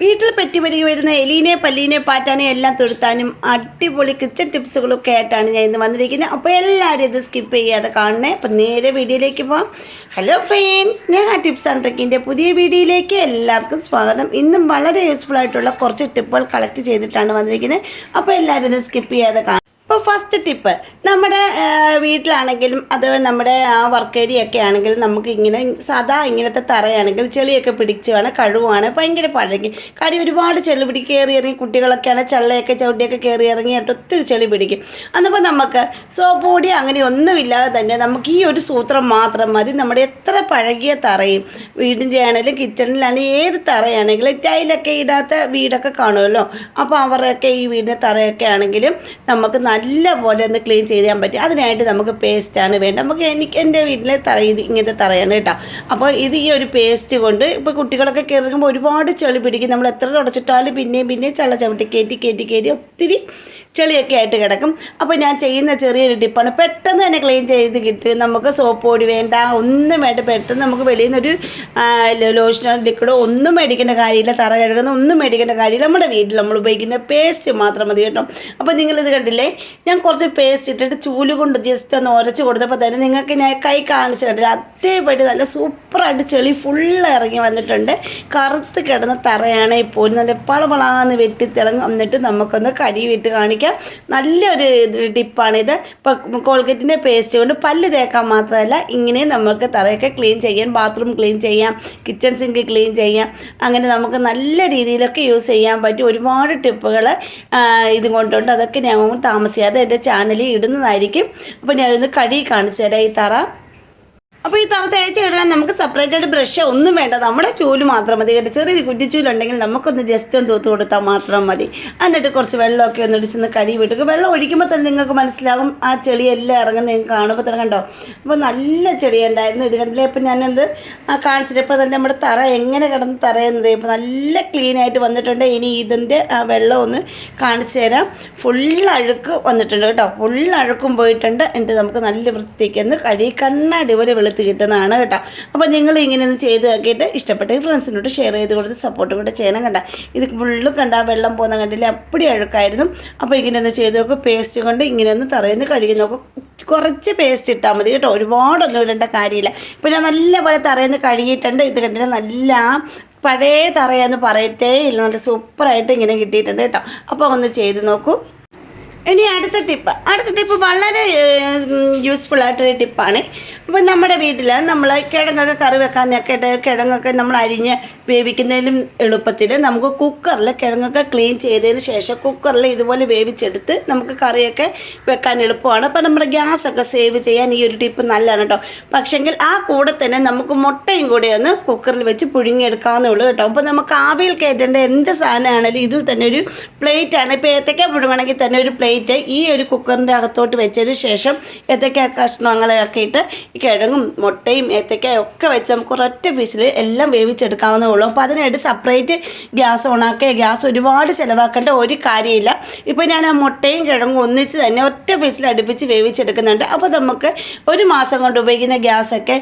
വീട്ടിൽ പറ്റിപ്പറ്റി വരുന്ന എലീനെ പല്ലീനെ പാറ്റാനെ എല്ലാം തുരുത്താനും അടിപൊളി കിച്ചൺ ടിപ്സുകളൊക്കെ ആയിട്ടാണ് ഞാൻ ഇന്ന് വന്നിരിക്കുന്നത്. അപ്പോൾ എല്ലാവരും ഇത് സ്കിപ്പ് ചെയ്യാതെ കാണണേ. അപ്പം നേരെ വീഡിയോയിലേക്ക് പോകാം ഹലോ ഫ്രണ്ട്സ് ഞാൻ ആ ടിപ്സ് ആൻഡ് ട്രിക്കിന്റെ പുതിയ വീഡിയോയിലേക്ക് എല്ലാവർക്കും സ്വാഗതം. ഇന്നും വളരെ യൂസ്ഫുൾ ആയിട്ടുള്ള കുറച്ച് ടിപ്പുകൾ കളക്ട് ചെയ്തിട്ടാണ് വന്നിരിക്കുന്നത്. അപ്പോൾ എല്ലാവരും ഇത് സ്കിപ്പ് ചെയ്യാതെ കാണാം ഇപ്പോൾ ഫസ്റ്റ് ടിപ്പ് നമ്മുടെ വീട്ടിലാണെങ്കിലും അത് നമ്മുടെ വർക്ക് ഏരിയ ഒക്കെ ആണെങ്കിലും നമുക്ക് ഇങ്ങനെ സാധാ ഇങ്ങനത്തെ തറയാണെങ്കിൽ ചെളിയൊക്കെ പിടിച്ച് വേണം കഴുകുവാണ് ഭയങ്കര പഴകി കാര്യം ഒരുപാട് ചെളി പിടി കയറി ഇറങ്ങി കുട്ടികളൊക്കെയാണ് ചള്ളയൊക്കെ ചവിട്ടിയൊക്കെ കയറി ഇറങ്ങിയിട്ട് ഒത്തിരി ചെളി പിടിക്കും. അന്നപ്പോൾ നമുക്ക് സോപ്പ് പൊടി അങ്ങനെ ഒന്നുമില്ലാതെ തന്നെ നമുക്ക് ഈ ഒരു സൂത്രം മാത്രം മതി. നമ്മുടെ എത്ര പഴകിയ തറയും വീടിന്റെ ആണെങ്കിലും കിച്ചണിലാണെങ്കിലും ഏത് തറയാണെങ്കിലും ടൈലൊക്കെ ഇടാത്ത വീടൊക്കെ കാണുമല്ലോ. അപ്പോൾ അവരുടെയൊക്കെ ഈ വീടിന്റെ തറയൊക്കെ ആണെങ്കിലും നമുക്ക് നല്ല പോലെ ഒന്ന് ക്ലീൻ ചെയ്ത് ചെയ്യാൻ പറ്റും. അതിനായിട്ട് നമുക്ക് പേസ്റ്റാണ് വേണ്ടത്. നമുക്ക് എനിക്ക് എന്റെ വീട്ടിലെ തറ ഇത് ഇങ്ങനത്തെ തറയാണ് കേട്ടോ. അപ്പോൾ ഇത് ഈ ഒരു പേസ്റ്റ് കൊണ്ട് ഇപ്പോൾ കുട്ടികളൊക്കെ കയറുമ്പോൾ ഒരുപാട് ചെളി പിടിക്കും. നമ്മൾ എത്ര തുടച്ചിട്ടാലും പിന്നെയും പിന്നെയും ചള്ള ചവിട്ടി കയറ്റി കയറ്റി കയറ്റി ഒത്തിരി ചെളിയൊക്കെ ആയിട്ട് കിടക്കും. അപ്പോൾ ഞാൻ ചെയ്യുന്ന ചെറിയൊരു ടിപ്പാണ്. പെട്ടെന്ന് തന്നെ ക്ലീൻ ചെയ്ത് കിട്ടും. നമുക്ക് സോപ്പ് പൊടി വേണ്ട ഒന്നും വേണ്ട. പെട്ടെന്ന് നമുക്ക് വെളിയിൽ നിന്നൊരു ലോഷനോ ലിക്വിഡോ ഒന്നും മേടിക്കേണ്ട കാര്യമില്ല. തറ കഴുകുന്ന ഒന്നും മേടിക്കേണ്ട കാര്യമില്ല. നമ്മുടെ വീട്ടിൽ നമ്മൾ ഉപയോഗിക്കുന്ന പേസ്റ്റ് മാത്രം മതി കേട്ടോ. അപ്പോൾ നിങ്ങളിത് കണ്ടില്ലേ? ഞാൻ കുറച്ച് പേസ്റ്റ് ഇട്ടിട്ട് ചൂൽ കൊണ്ട് ജസ്റ്റ് ഒന്ന് ഉരച്ച് കൊടുത്തപ്പോൾ തന്നെ നിങ്ങൾക്ക് ഞാൻ കൈ കാണിച്ചു കണ്ടില്ല? അതേപടി നല്ല സൂപ്പറായിട്ട് ചെളി ഫുള്ള് ഇറങ്ങി വന്നിട്ടുണ്ട്. കറുത്ത് കിടന്ന തറയാണ് ഇപ്പോൾ നല്ല പളപളാന്ന് വെട്ടി തിളങ്ങി വന്നിട്ട് നമുക്കൊന്ന് കടി വിട്ട് കാണിക്കാം. നല്ലൊരു ടിപ്പാണിത് ഇപ്പോൾ കോൾഗേറ്റിന്റെ പേസ്റ്റ് കൊണ്ട് പല്ല് തേക്കാൻ മാത്രമല്ല ഇങ്ങനെ നമുക്ക് തറയൊക്കെ ക്ലീൻ ചെയ്യാം ബാത്റൂം ക്ലീൻ ചെയ്യാം കിച്ചൺ സിങ്ക് ക്ലീൻ ചെയ്യാം. അങ്ങനെ നമുക്ക് നല്ല രീതിയിലൊക്കെ യൂസ് ചെയ്യാൻ പറ്റും. ഒരുപാട് ടിപ്പുകൾ ഇത് കൊണ്ടുണ്ട്. അതൊക്കെ ഞങ്ങൾ താമസിയാതെ എന്റെ ചാനലിൽ ഇടുന്നതായിരിക്കും. അപ്പോൾ ഞാനൊന്ന് കടി കാണിച്ചു തരാം ഈ തറ. അപ്പോൾ ഈ തറ തേച്ച് കഴിഞ്ഞാൽ നമുക്ക് സെപ്പറേറ്റ് ആയിട്ട് ബ്രഷ് ഒന്നും വേണ്ട. നമ്മുടെ ചൂൽ മാത്രം മതി. കേട്ടോ ചെറിയൊരു കുറ്റിച്ചൂലുണ്ടെങ്കിൽ നമുക്കൊന്ന് ജസ്റ്റ് ഒന്ന് തൂത്ത് കൊടുത്താൽ മാത്രം മതി. എന്നിട്ട് കുറച്ച് വെള്ളമൊക്കെ ഒന്ന് ഇടിച്ചൊന്ന് കടി വിട്ടു വെള്ളം ഒഴിക്കുമ്പോൾ തന്നെ നിങ്ങൾക്ക് മനസ്സിലാകും. ആ ചെളിയെല്ലാം ഇറങ്ങുന്ന നിങ്ങൾക്ക് കാണുമ്പോൾ തന്നെ കണ്ടോ? അപ്പോൾ നല്ല ചെളിയുണ്ടായിരുന്നു ഇത് കണ്ടില്ലേ? ഇപ്പം ഞാനെന്ത്? ആ കാണിച്ചിട്ടപ്പോൾ തന്നെ നമ്മുടെ തറ എങ്ങനെ കിടന്ന് തറയെന്ന് ഇപ്പോൾ നല്ല ക്ലീൻ ആയിട്ട് വന്നിട്ടുണ്ട്. ഇനി ഇതിന്റെ വെള്ളം ഒന്ന് കാണിച്ചു തരാം. ഫുൾ അഴുക്ക് വന്നിട്ടുണ്ട് കേട്ടോ. ഫുൾ അഴുക്കും പോയിട്ടുണ്ട്. എന്നിട്ട് നമുക്ക് നല്ല വൃത്തിക്ക് ഒന്ന് കഴുകി കണ്ണാടി വെളുത്ത് കിട്ടുന്നതാണ് കേട്ടോ. അപ്പോൾ നിങ്ങൾ ഇങ്ങനെ ഒന്ന് ചെയ്ത് നോക്കിയിട്ട് ഇഷ്ടപ്പെട്ട ഫ്രണ്ട്സിനോട് ഷെയർ ചെയ്ത് കൊടുത്ത് സപ്പോർട്ടും കൂടെ ചെയ്യണം കണ്ട. ഇത് ഫുള്ള് കണ്ട വെള്ളം പോകുന്ന കണ്ടില്ല? അപ്പടി അഴുക്കായിരുന്നു. അപ്പോൾ ഇങ്ങനെ ഒന്ന് ചെയ്ത് നോക്കും. പേസ്റ്റ് കൊണ്ട് ഇങ്ങനെ ഒന്ന് തറയുന്ന കഴുകി നോക്കും. കുറച്ച് പേസ്റ്റ് ഇട്ടാൽ മതി കേട്ടോ. ഒരുപാടൊന്നും ഇടേണ്ട കാര്യമില്ല. ഞാൻ നല്ലപോലെ തറയുന്ന കഴുകിയിട്ടുണ്ട്. ഇത് കണ്ടിട്ട് നല്ല പഴയ തറയെന്ന് പറയത്തേ ഇല്ല. നല്ല സൂപ്പറായിട്ട് ഇങ്ങനെ കിട്ടിയിട്ടുണ്ട് കേട്ടോ. അപ്പോൾ ഒന്ന് ചെയ്ത് നോക്കൂ. ഇനി അടുത്ത ടിപ്പ്. അടുത്ത ടിപ്പ് വളരെ യൂസ്ഫുൾ ആയിട്ടൊരു ടിപ്പാണ്. ഇപ്പം നമ്മുടെ വീട്ടിൽ നമ്മൾ കിഴങ്ങൊക്കെ കറി വെക്കാൻ ഇട്ട് കിഴങ്ങൊക്കെ നമ്മൾ അരിഞ്ഞ് വേവിക്കുന്നതിലും എളുപ്പത്തിൽ നമുക്ക് കുക്കറിൽ കിഴങ്ങൊക്കെ ക്ലീൻ ചെയ്തതിന് ശേഷം കുക്കറിൽ ഇതുപോലെ വേവിച്ചെടുത്ത് നമുക്ക് കറിയൊക്കെ വെക്കാൻ എളുപ്പമാണ്. അപ്പം നമ്മുടെ ഗ്യാസൊക്കെ സേവ് ചെയ്യാൻ ഈ ഒരു ടിപ്പ് നല്ലതാണ് കേട്ടോ. പക്ഷെങ്കിൽ ആ കൂടെ തന്നെ നമുക്ക് മുട്ടയും കൂടെ ഒന്ന് കുക്കറിൽ വെച്ച് പുഴുങ്ങിയെടുക്കാവുന്നേ ഉള്ളൂ കേട്ടോ. അപ്പോൾ നമുക്ക് ആവിയിൽ കയറ്റേണ്ട എന്ത് സാധനമാണെങ്കിലും ഇതിൽ തന്നെ ഒരു പ്ലേറ്റാണ് ഇപ്പോൾ ഏത്തക്ക പുഴുങ്ങണമെങ്കിൽ തന്നെ ഒരു പ്ലേറ്റ് ഈ ഒരു കുക്കറിന്റെ അകത്തോട്ട് വെച്ചതിന് ശേഷം ഏത്തക്ക കഷ്ണങ്ങളൊക്കെ ഇട്ട് കിഴങ്ങും മുട്ടയും ഏത്തക്കയും ഒക്കെ വെച്ച് നമുക്ക് ഒരൊറ്റ പീസിൽ എല്ലാം വേവിച്ചെടുക്കാവുന്നേ ഉള്ളൂ. അപ്പോൾ അതിനായിട്ട് സെപ്പറേറ്റ് ഗ്യാസ് ഓണാക്കുക ഗ്യാസ് ഒരുപാട് ചിലവാക്കേണ്ട ഒരു കാര്യമില്ല. ഇപ്പോൾ ഞാൻ ആ മുട്ടയും കിഴങ്ങും ഒന്നിച്ച് തന്നെ ഒറ്റ പീസിൽ അടുപ്പിച്ച് വേവിച്ചെടുക്കുന്നുണ്ട്. അപ്പോൾ നമുക്ക് ഒരു മാസം കൊണ്ട് ഉപയോഗിക്കുന്ന ഗ്യാസൊക്കെ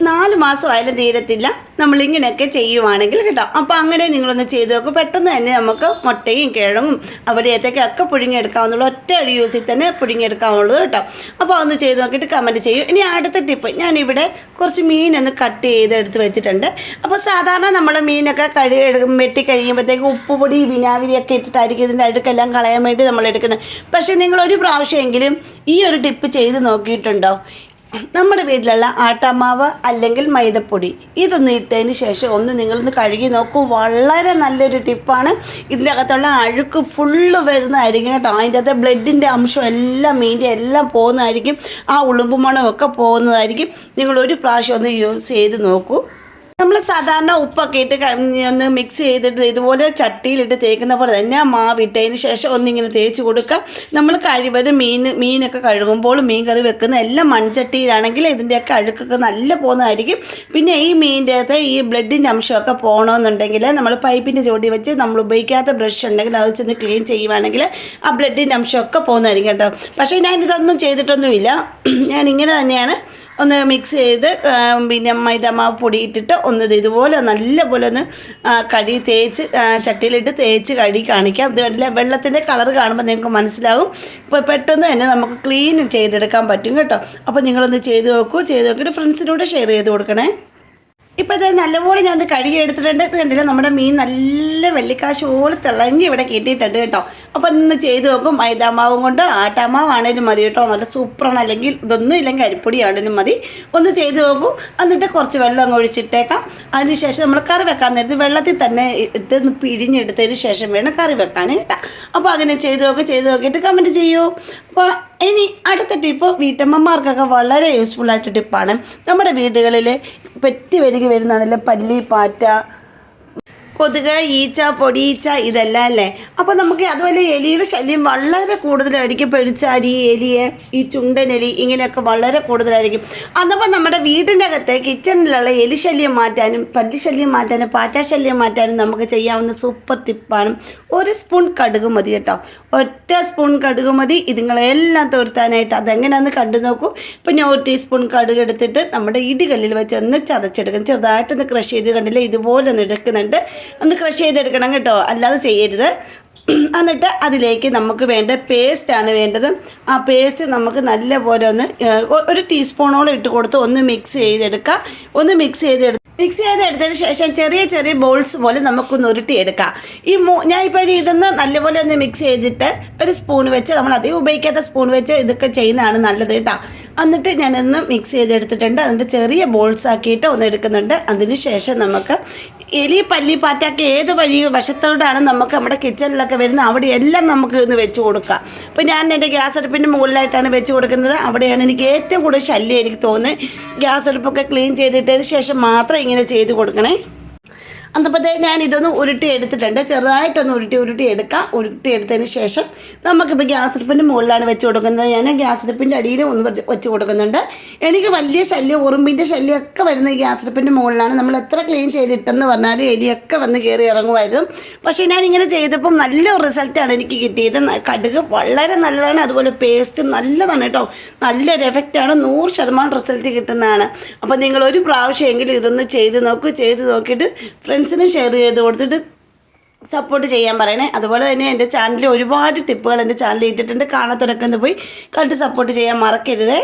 നാല് മാസമായാലും തീരത്തില്ല. നമ്മളിങ്ങനെയൊക്കെ ചെയ്യുവാണെങ്കിൽ കേട്ടോ. അപ്പോൾ അങ്ങനെ നിങ്ങളൊന്ന് ചെയ്ത് നോക്കും. പെട്ടെന്ന് തന്നെ നമുക്ക് മുട്ടയും കിഴങ്ങും അവിടെയത്തേക്ക് ഒക്കെ പുഴുങ്ങിയെടുക്കാവുന്നുള്ളൂ ഒറ്റ ഒരു യൂസിൽ തന്നെ പുഴുങ്ങിയെടുക്കാവുള്ളൂ കേട്ടോ. അപ്പോൾ ഒന്ന് ചെയ്ത് നോക്കിയിട്ട് കമന്റ് ചെയ്യൂ. ഇനി അടുത്ത ടിപ്പ് ഞാനിവിടെ കുറച്ച് മീനൊന്ന് കട്ട് ചെയ്ത് എടുത്ത് വെച്ചിട്ടുണ്ട്. അപ്പോൾ സാധാരണ നമ്മൾ മീനൊക്കെ കഴുകി എടുക്കും വെട്ടി കഴിയുമ്പോഴത്തേക്ക് ഉപ്പുപൊടി വിനാഗിരിയൊക്കെ ഇട്ടിട്ടായിരിക്കും ഇതിന്റെ അടുക്കെല്ലാം കളയാൻ വേണ്ടി നമ്മൾ എടുക്കുന്നത് പക്ഷേ നിങ്ങളൊരു പ്രാവശ്യമെങ്കിലും ഈ ഒരു ടിപ്പ് ചെയ്ത് നോക്കിയിട്ടുണ്ടോ? നമ്മുടെ വീട്ടിലുള്ള ആട്ടാമാവ് അല്ലെങ്കിൽ മൈദപ്പൊടി. ഇതൊന്ന് ഇട്ടതിന് ശേഷം ഒന്ന് നിങ്ങളൊന്ന് കഴുകി നോക്കൂ. വളരെ നല്ലൊരു ടിപ്പാണ്. ഇതിന്റെ അകത്തുള്ള അഴുക്ക് ഫുള്ള് വരുന്നതായിരിക്കും കേട്ടോ. അതിന്റെ അകത്ത് ബ്ലഡിന്റെ അംശം എല്ലാം മീന്റെ എല്ലാം പോകുന്നതായിരിക്കും. ആ ഉളുമ്പുമണമൊക്കെ പോകുന്നതായിരിക്കും. നിങ്ങൾ ഒരു പ്രാവശ്യം ഒന്ന് യൂസ് ചെയ്ത് നോക്കൂ. നമ്മൾ സാധാരണ ഉപ്പൊക്കെ ഇട്ട് ഒന്ന് മിക്സ് ചെയ്തിട്ട് ഇതുപോലെ ചട്ടിയിലിട്ട് തേക്കുന്ന പോലെ തന്നെ മാവിട്ടതിന് മാവ് ശേഷം ഒന്നിങ്ങനെ തേച്ച് കൊടുക്കുക. നമ്മൾ കഴിവത് മീൻ മീനൊക്കെ കഴുകുമ്പോൾ മീൻ കറി വെക്കുന്ന എല്ലാം മൺചട്ടിയിലാണെങ്കിൽ ഇതിന്റെയൊക്കെ അഴുക്കൊക്കെ നല്ല പോകുന്നതായിരിക്കും പിന്നെ ഈ മീനിന്റെ അകത്ത് ഈ ബ്ലഡിന്റെ അംശമൊക്കെ പോകണമെന്നുണ്ടെങ്കിൽ നമ്മൾ പൈപ്പിന്റെ ചോടി വെച്ച് നമ്മൾ ഉപയോഗിക്കാത്ത ബ്രഷ് ഉണ്ടെങ്കിൽ അത് ചെന്ന് ക്ലീൻ ചെയ്യുവാണെങ്കിൽ ആ ബ്ലഡിന്റെ അംശമൊക്കെ പോകുന്നതായിരിക്കും കേട്ടോ. പക്ഷേ ഞാൻ ഇതൊന്നും ചെയ്തിട്ടൊന്നുമില്ല. ഞാൻ ഇങ്ങനെ തന്നെയാണ് ഒന്ന് മിക്സ് ചെയ്ത് പിന്നെ മൈദാമാവ് പൊടി ഇട്ടിട്ട് ഒന്ന് ഇതുപോലെ ഇതുപോലെ നല്ലപോലെ ഒന്ന് കടി തേച്ച് ചട്ടിയിലിട്ട് തേച്ച് കടി കാണിക്കാം. അത് കണ്ടില്ല? വെള്ളത്തിന്റെ കളർ കാണുമ്പോൾ നിങ്ങൾക്ക് മനസ്സിലാകും ഇപ്പോൾ പെട്ടെന്ന് തന്നെ നമുക്ക് ക്ലീൻ ചെയ്തെടുക്കാൻ പറ്റും കേട്ടോ. അപ്പോൾ നിങ്ങളൊന്ന് ചെയ്ത് നോക്കൂ. ചെയ്ത് നോക്കിയിട്ട് ഫ്രണ്ട്സിനോട് ഷെയർ ചെയ്ത് കൊടുക്കണേ. ഇപ്പോൾ ഇത് നല്ലപോലെ ഞാൻ ഇത് കഴുകി എടുത്തിട്ടുണ്ട്. ഇത് കണ്ടില്ല? നമ്മുടെ മീൻ നല്ല വെള്ളിക്കാശ് പോലെ തിളങ്ങി ഇവിടെ കയറ്റിയിട്ടുണ്ട് കേട്ടോ. അപ്പോൾ ഇന്ന് ചെയ്ത് നോക്കും. മൈദാമാവും കൊണ്ട് ആട്ടാമാവാണേലും മതി കേട്ടോ. നല്ല സൂപ്പറാണ്. അല്ലെങ്കിൽ ഇതൊന്നും ഇല്ലെങ്കിൽ അരിപ്പൊടി ആണേലും മതി. ഒന്ന് ചെയ്ത് നോക്കും. എന്നിട്ട് കുറച്ച് വെള്ളം അങ്ങ് ഒഴിച്ചിട്ടേക്കാം. അതിനുശേഷം നമ്മൾ കറി വെക്കാൻ നേരത്ത് വെള്ളത്തിൽ തന്നെ ഇട്ട് ഒന്ന് പിഴിഞ്ഞെടുത്തതിന് ശേഷം വേണം കറി വെക്കാൻ കേട്ടോ. അപ്പോൾ അങ്ങനെ ചെയ്ത് നോക്കുക ചെയ്ത് നോക്കിയിട്ട് കമന്റ് ചെയ്യൂ. അപ്പോൾ ഇനി അടുത്ത ടിപ്പ് വീട്ടമ്മമാർക്കൊക്കെ വളരെ യൂസ്ഫുൾ ആയിട്ട് ടിപ്പാണ് നമ്മുടെ വീടുകളിൽ പെറ്റി വരിക വരുന്നതാണല്ലോ? പല്ലി പാറ്റ. കൊതുക് ഈച്ച പൊടിയീച്ച ഇതെല്ലാം അല്ലേ? അപ്പോൾ നമുക്ക് അതുപോലെ എലിയുടെ ശല്യം വളരെ കൂടുതലായിരിക്കും. പെഴിച്ചാരി എലിയെ ഈ ചുണ്ടനെലി ഇങ്ങനെയൊക്കെ വളരെ കൂടുതലായിരിക്കും. അതപ്പോൾ നമ്മുടെ വീടിന്റെ അകത്തെ കിച്ചണിലുള്ള എലി ശല്യം മാറ്റാനും പല്ലി ശല്യം മാറ്റാനും പാറ്റ ശല്യം മാറ്റാനും നമുക്ക് ചെയ്യാവുന്ന സൂപ്പർ ടിപ്പാണ് ഒരു സ്പൂൺ കടുക് മതി കേട്ടോ. ഒറ്റ സ്പൂൺ കടുക് മതി. ഇതുങ്ങളെല്ലാം തോർത്താനായിട്ട് അതെങ്ങനെയാണെന്ന് കണ്ടു നോക്കൂ. ഇപ്പം ഞാൻ ഒരു ടീസ്പൂൺ കടുക് എടുത്തിട്ട് നമ്മുടെ ഇടികല്ലിൽ വെച്ച് ഒന്ന് ചതച്ചെടുക്കും ചെറുതായിട്ടൊന്ന് ക്രഷ് ചെയ്ത് കണ്ടില്ലേ? ഇതുപോലെ ഒന്ന് എടുക്കുന്നുണ്ട്. ഒന്ന് ക്രഷ് ചെയ്തെടുക്കണം കേട്ടോ. അല്ലാതെ ചെയ്യരുത്. എന്നിട്ട് അതിലേക്ക് നമുക്ക് വേണ്ട പേസ്റ്റാണ് വേണ്ടത്. ആ പേസ്റ്റ് നമുക്ക് നല്ലപോലെ ഒന്ന് ഒരു ടീസ്പൂണോളം ഇട്ട് കൊടുത്ത് ഒന്ന് മിക്സ് ചെയ്തെടുക്കുക ഒന്ന് മിക്സ് ചെയ്തെടുത്ത് മിക്സ് ചെയ്തെടുത്തതിന് ശേഷം ചെറിയ ചെറിയ ബോൾസ് പോലെ നമുക്കൊന്ന് ഉരുട്ടിയെടുക്കാം. ഈ മൂ ഞാൻ ഇപ്പോൾ ഇതൊന്ന് നല്ലപോലെ ഒന്ന് മിക്സ് ചെയ്തിട്ട് ഒരു സ്പൂൺ വെച്ച് നമ്മൾ അധികം ഉപയോഗിക്കാത്ത സ്പൂൺ വെച്ച് ഇതൊക്കെ ചെയ്യുന്നതാണ് നല്ലത് കേട്ടോ. എന്നിട്ട് ഞാനൊന്ന് മിക്സ് ചെയ്തെടുത്തിട്ടുണ്ട്. അതിന്റെ ചെറിയ ബോൾസ് ആക്കിയിട്ട് ഒന്ന് എടുക്കുന്നുണ്ട്. അതിന് ശേഷം നമുക്ക് എലി പല്ലി പാറ്റൊക്കെ ഏത് വഴി വശത്തോടാണ് നമുക്ക് നമ്മുടെ കിച്ചണിലൊക്കെ വരുന്നത് അവിടെ എല്ലാം നമുക്ക് ഇന്ന് വെച്ച് കൊടുക്കാം. അപ്പോൾ ഞാൻ എന്റെ ഗ്യാസ് അടുപ്പിന്റെ മുകളിലായിട്ടാണ് വെച്ച് കൊടുക്കുന്നത്. അവിടെയാണ് എനിക്ക് ഏറ്റവും കൂടുതൽ ശല്യം എനിക്ക് തോന്നുന്നത്. ഗ്യാസ് അടുപ്പൊക്കെ ക്ലീൻ ചെയ്തിട്ടതിന് ശേഷം മാത്രം ഇങ്ങനെ ചെയ്ത് കൊടുക്കണേ. അന്നപ്പോഴത്തേ ഞാൻ ഇതൊന്ന് ഉരുട്ടി എടുത്തിട്ടുണ്ട്. ചെറുതായിട്ടൊന്ന് ഉരുട്ടി ഉരുട്ടി എടുക്കാം. ഉരുട്ടി എടുത്തതിന് ശേഷം നമുക്കിപ്പോൾ ഗ്യാസ് അടുപ്പിന്റെ മുകളിലാണ് വെച്ച് കൊടുക്കുന്നത്. ഞാൻ ഗ്യാസ് അടുപ്പിന്റെ അടിയിൽ ഒന്ന് വെച്ച് കൊടുക്കുന്നുണ്ട്. എനിക്ക് വലിയ ശല്യം ഉറുമ്പിന്റെ ശല്യമൊക്കെ വരുന്നത് ഈ ഗ്യാസ് അടുപ്പിന്റെ മുകളിലാണ്. നമ്മൾ എത്ര ക്ലീൻ ചെയ്തിട്ടെന്ന് പറഞ്ഞാൽ എലിയൊക്കെ വന്ന് കയറി ഇറങ്ങുമായിരുന്നു. പക്ഷേ ഞാൻ ഇങ്ങനെ ചെയ്തപ്പം നല്ല റിസൾട്ടാണ് എനിക്ക് കിട്ടിയത്. കടുക് വളരെ നല്ലതാണ്. അതുപോലെ പേസ്റ്റ് നല്ലതാണ് കേട്ടോ. നല്ലൊരു എഫക്റ്റാണ് നൂറ് ശതമാനം റിസൾട്ട് കിട്ടുന്നതാണ്. അപ്പോൾ നിങ്ങൾ ഒരു പ്രാവശ്യമെങ്കിലും ഇതൊന്ന് ചെയ്ത് നോക്കൂ. ചെയ്ത് നോക്കിയിട്ട് ഫ്രണ്ട്സിന് ഷെയർ ചെയ്ത് കൊടുത്തിട്ട് സപ്പോർട്ട് ചെയ്യാൻ പറയണേ. അതുപോലെ തന്നെ എന്റെ ചാനലിൽ ഒരുപാട് ടിപ്പുകൾ എന്റെ ചാനലിൽ ഇട്ടിട്ടുണ്ട്. കാണാത്തവരൊക്കെ ഒന്ന് പോയി കണ്ട് സപ്പോർട്ട് ചെയ്യാൻ മറക്കരുതേ.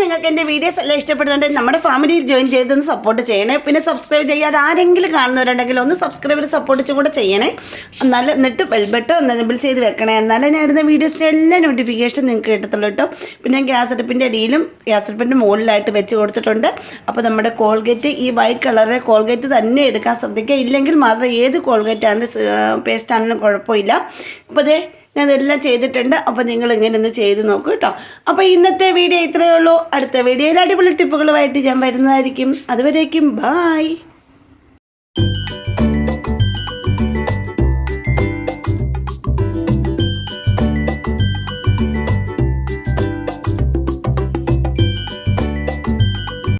നിങ്ങൾക്ക് എന്റെ വീഡിയോസ് എല്ലാം ഇഷ്ടപ്പെടുന്നുണ്ടെങ്കിൽ നമ്മുടെ ഫാമിലിയിൽ ജോയിൻ ചെയ്തൊന്ന് സപ്പോർട്ട് ചെയ്യണേ. പിന്നെ സബ്സ്ക്രൈബ് ചെയ്യാതെ ആരെങ്കിലും കാണുന്നവരുണ്ടെങ്കിൽ ഒന്ന് സബ്സ്ക്രൈബ് ചെയ്ത് സപ്പോർട്ട് കൂടെ ചെയ്യണേ. എന്നാലും എന്നിട്ട് ബെൽബട്ട് ഒന്ന് എനബിൾ ചെയ്ത് വെക്കണേ. എന്നാലേ ഞാൻ ഇടുന്ന വീഡിയോസിന്റെ എല്ലാ നോട്ടിഫിക്കേഷൻ നിങ്ങൾക്ക് കിട്ടത്തുള്ളൂ കേട്ടോ പിന്നെ ഗ്യാസ് അടുപ്പിന്റെ അടിയിലും ഗ്യാസ് അടുപ്പിന്റെ മുകളിലായിട്ട് വെച്ച് കൊടുത്തിട്ടുണ്ട്. അപ്പോൾ നമ്മുടെ കോൾഗേറ്റ് ഈ വൈറ്റ് കളറ് കോൾഗേറ്റ് തന്നെ എടുക്കാൻ ശ്രദ്ധിക്കുക. ഇല്ലെങ്കിൽ മാത്രം ഏത് കോൾഗേറ്റ് ആണ് പേസ്റ്റ് ആണെങ്കിലും കുഴപ്പമില്ല. അപ്പോൾ അതേ ഞാൻ ഇതെല്ലാം ചെയ്തിട്ടുണ്ട്. അപ്പോൾ നിങ്ങൾ ഇങ്ങനെ ഒന്ന് ചെയ്ത് നോക്കൂ കേട്ടോ. അപ്പോൾ ഇന്നത്തെ വീഡിയോ ഇത്രയേ ഉള്ളൂ. അടുത്ത വീഡിയോയിൽ അടിപൊളി ടിപ്പുകളുമായിട്ട് ഞാൻ വരുന്നതായിരിക്കും. അതുവരേക്കും ബായ്